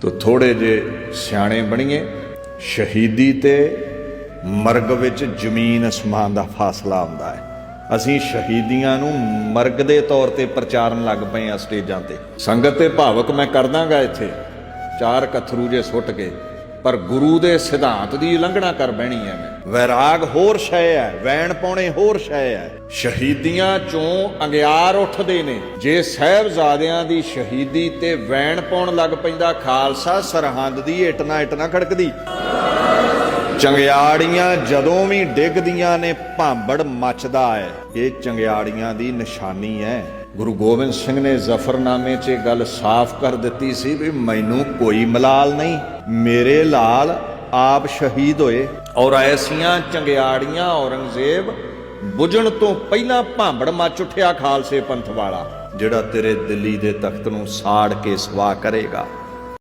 ਤੋ ਥੋੜੇ ਜੇ ਸਿਆਣੇ ਬਣੀਏ, ਸ਼ਹੀਦੀ ਤੇ ਮਰਗ ਵਿੱਚ ਜ਼ਮੀਨ ਅਸਮਾਨ ਦਾ ਫਾਸਲਾ ਹੁੰਦਾ ਹੈ। ਅਸੀਂ ਸ਼ਹੀਦੀਆਂ ਨੂੰ ਮਰਗ ਦੇ ਤੌਰ ਤੇ ਪ੍ਰਚਾਰਨ ਲੱਗ ਪਏ ਆ ਸਟੇਜਾਂ ਤੇ। ਸੰਗਤ ਤੇ ਭਾਵਕ ਮੈਂ ਕਰਦਾਗਾ ਇੱਥੇ। ਚਾਰ ਕਥਰੂ ਜੇ ਸੁੱਟ ਕੇ ਪਰ ਗੁਰੂ ਦੇ ਸਿਧਾਂਤ ਦੀ ਉਲੰਘਣਾ ਕਰ ਬਹਿਣੀ ਹੈ ਮੈਂ। ਵੈਰਾਗ ਹੋਰ ਸ਼ੈ ਹੈ ਵੈਣ ਪਾਉਣੇ ਹੋਰ ਸ਼ੈ ਹੈ ਸ਼ਹੀਦੀਆਂ ਚੋਂ ਅੰਗਿਆਰ ਉੱਠਦੇ ਨੇ। ਜੇ ਸਹਿਬਜ਼ਾਦਿਆਂ ਦੀ ਸ਼ਹੀਦੀ ਤੇ ਵੈਣ ਪਾਉਣ ਲੱਗ ਪੈਂਦਾ ਖਾਲਸਾ, ਸਰਹੰਦ ਦੀ ਇੱਟ ਨਾ ਇੱਟ ਨਾ ਖੜਕਦੀ। ਚੰਗਿਆੜੀਆਂ ਜਦੋਂ ਵੀ ਡਿੱਗਦੀਆਂ ਨੇ, ਭਾਂਬੜ ਮੱਚਦਾ ਹੈ ਇਹ ਚੰਗਿਆੜੀਆਂ ਦੀ ਨਿਸ਼ਾਨੀ ਹੈ ਗੁਰੂ ਗੋਬਿੰਦ ਸਿੰਘ ਨੇ ਜ਼ਫਰਨਾਮੇ 'ਚ ਇਹ ਗੱਲ ਸਾਫ਼ ਕਰ ਦਿੱਤੀ ਸੀ ਵੀ ਮੈਨੂੰ ਕੋਈ ਮਲਾਲ ਨਹੀਂ। ਮੇਰੇ ਲਾਲ ਆਪ ਸ਼ਹੀਦ ਹੋਏ। ਔਰ ਐਸੀਆਂ ਚੰਗਿਆੜੀਆਂ ਔਰੰਗਜ਼ੇਬ ਬੁਝਣ ਤੋਂ ਪਹਿਲਾਂ ਭਾਂਬੜ ਮੱਚ ਉੱਠਿਆ ਖਾਲਸੇ ਪੰਥ ਵਾਲਾ, ਜਿਹੜਾ ਤੇਰੇ ਦਿੱਲੀ ਦੇ ਤਖਤ ਨੂੰ ਸਾੜ ਕੇ ਸਵਾ ਕਰੇਗਾ।